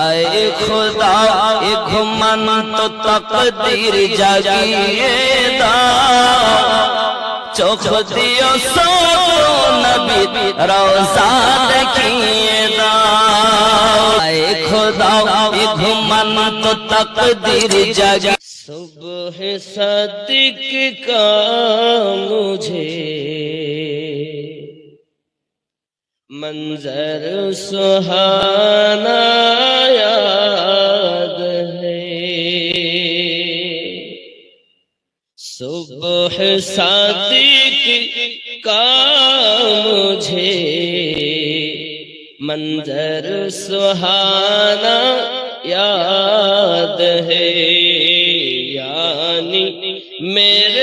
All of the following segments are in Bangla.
اے خدا اے گھمن تو تقدیر جاگیے دا چوک دیو سو نبی روزہ دیکھیے دا اے خدا اے گھمن تو تقدیر جاگیے صبح صدق کا مجھے منظر سہانا یاد ہے۔ صبح صادق کا مجھے منظر سہانا یاد ہے۔ یعنی میرے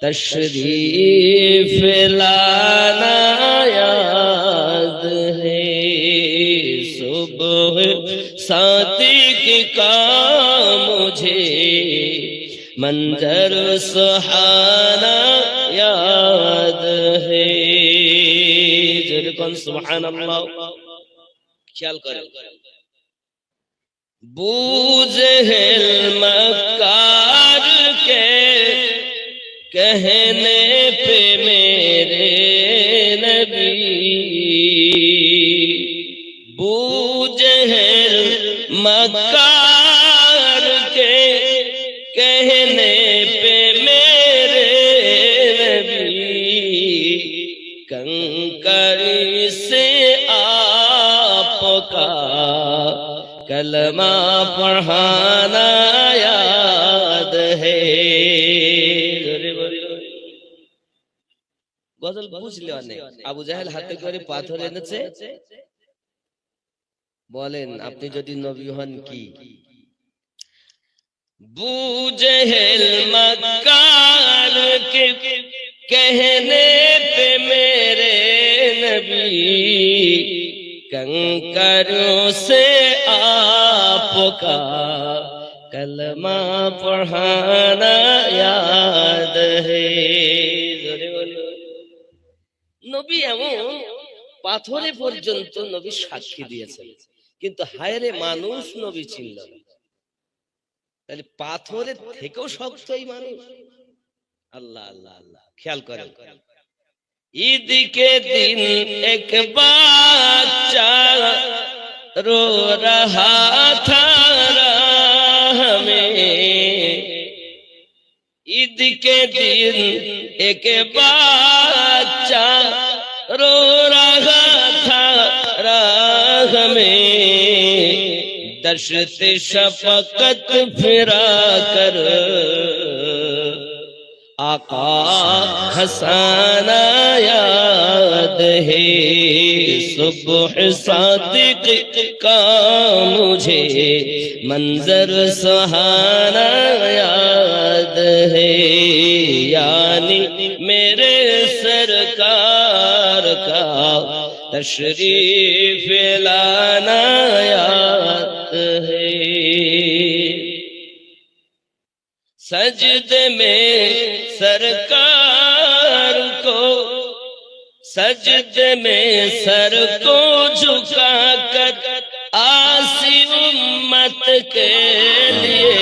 تشریف لانا یاد ہے۔ صبح صادق کا مجھے۔ منظر سہانا یاد ہے۔ کون سبحان اللہ۔ خیال کرو۔ بوجھ ہل مکار کے کہنے پہ میرے نبی بو جہر مکار کے کہنے پہ میرے نبی کنکر سے آپ کا کلمہ پڑھانا یاد ہے۔ গজল বুঝলে অনেক আবু জাহেল হাতে করে পাথর এনেছে বলেন আপনি যদি নবী হন কি बूझल मकार के कहने पे मेरे नबी कंकरों से आपका कलमा पढ़ाना याद है জোরে বলো। নবী এমন পাথরে পর্যন্ত নবী সাক্ষী দিয়েছেন। কিন্তু হায়রে মানুষ নবী চিনল তাহলে পাথরের থেকেও শক্ত এই মানুষ। আল্লাহ আল্লাহ আল্লাহ, খেয়াল করেন। ঈদকে দিন এক বাচ্চা রো রহা থারা ঈদ কে দিন এক বা بچہ رو رہا تھا راہ میں۔ درشت شفقت پھرا کر۔ آقا حسان یاد ہے۔ صبح صادق کا مجھے۔ منظر سہانا یاد ہے۔ یعنی میرے تشریف لانا یاد ہے۔ سجد میں سرکار کو سجد میں سر کو جھکا کر آسی امت کے لیے۔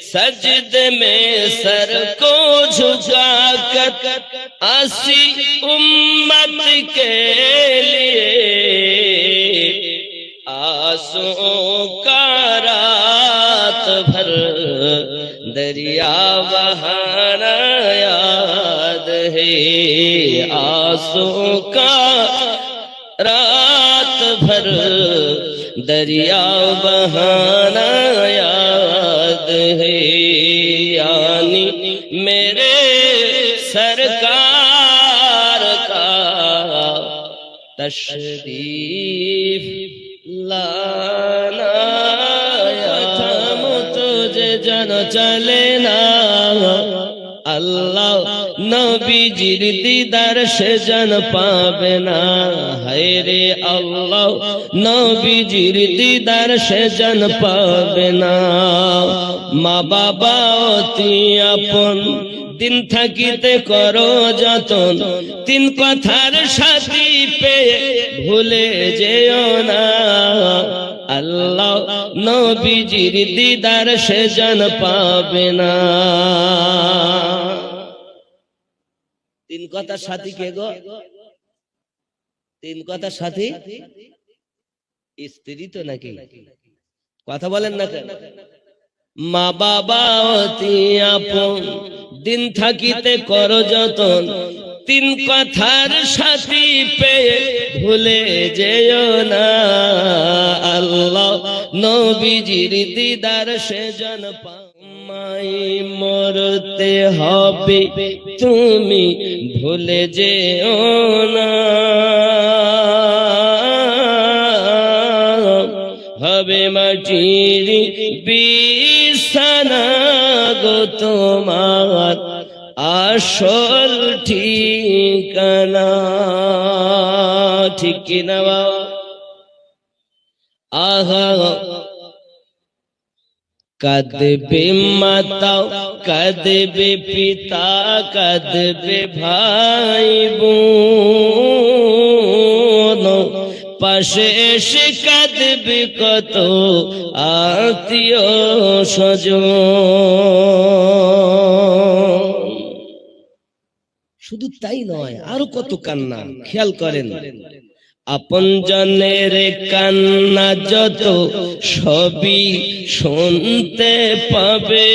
سجد میں سر کو جھکا کر آسی امت کے لیے آسوں کا رات بھر دریا بہانا یاد ہے۔ آسوں کا رات بھر دریا بہانا یاد ہے۔ یعنی میرے তশরীফ। লানা চলে না। আল্লাহ নবীজির দিদার সে যেন পাবে না। রে আল্লাহ নবীজির দিদার সে যেন পাবে না। মা বাবা অতি আপন দিন থাকিতে করো যতন। তিন কথার সাথী ভুলে যেও না। আল্লাহ নবীজির দিদার সে জন পাবে না। তিন কথা সাথী কে গো? তিন কথা সাথী? স্ত্রী তো নাকি? কথা বলেন না কেন? মা বাবা অতি আপন। দিন থাকিতে কর যতন। তিন কথার সাথী পেয়ে ভুলে যেও না। আল্লাহ নবীজির দিদার সে জন মাই মরতে হবে, তুমি ভুলে যেও না। হবে মাটির বিছানা গো তোমার আসল ঠিকানা। ঠিক কিনা বাবা? আহা। কাঁদবে মাতা, কাঁদবে পিতা, কাঁদবে ভাই বোন। পাশে এসে কত আত্মীয় স্বজন। শুধু তাই নয়, আরও কত কান্না, খেয়াল করেন। আপন জনের কান্না যত সবই শুনতে পাবে।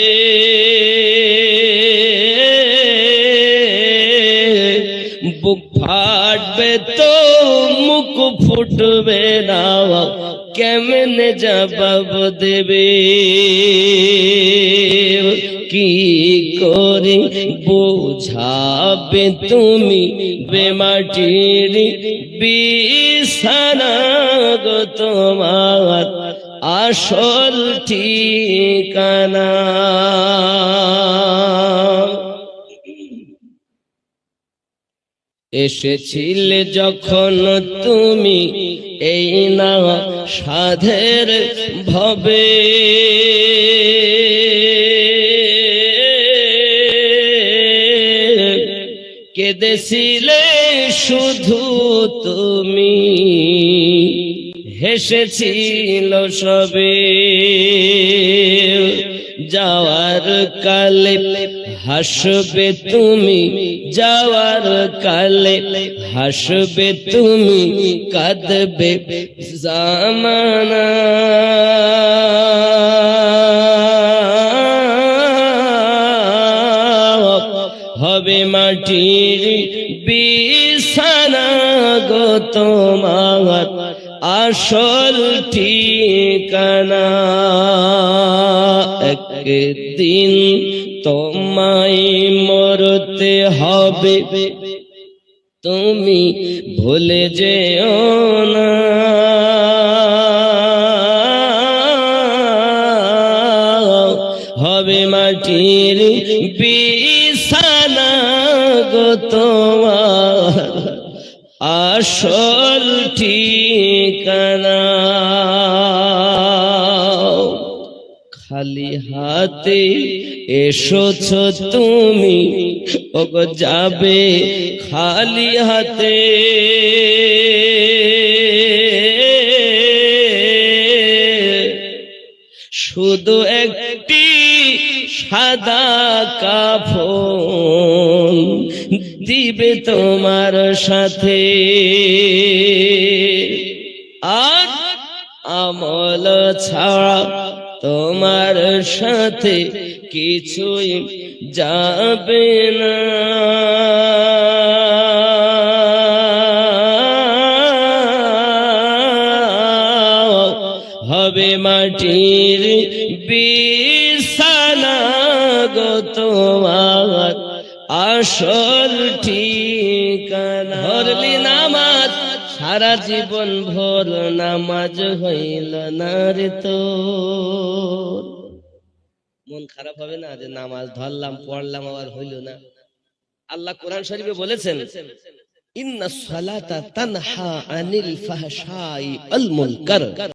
বুক ফাটবে তো মুখ ফুটবে না, কেমনে জবাব দেবে? কি করে বোঝাবে তুমি বেমাটির বিছানা গো তোমার আসল ঠিকানা? এসেছিলে যখন তুমি এই না সাধের ভবে। কেঁদেছিলে শুধু তুমি হেসেছিল সবে। যাওয়ার কালে হাসবে তুমি যাওয়ার কালে, হাসবে তুমি, কাঁদবে জামানা। হবে মাটির বিছানা গো তোমার আসল ঠিকানা। একদিন তোমায় মরতে হবে। তুমি ভুলে যেও না। হবে মাটির বিছানা গো তোমার। আসল ঠিকানা খালি হাতে এসোছ তুমি ওগো যাবে খালি হাতে। শুধু একটি সাদা কাফন দিবে তোমার সাথে। আর আমল ছাড়া তোমার সাথে কিছুই যাবে না। হবে মাটির বিছানা গো তোমার আসল ঠিকানা। সারা জীবন ভোর নামাজ হইল না রে তো। মন খারাপ হবে না যে নামাজ ধরলাম, পড়লাম, আবার হইল না। আল্লাহ কোরআন শরীফে বলেছেন, ইন্না সালাতা তানহা আনিল ফাহশাই আল মুনকার।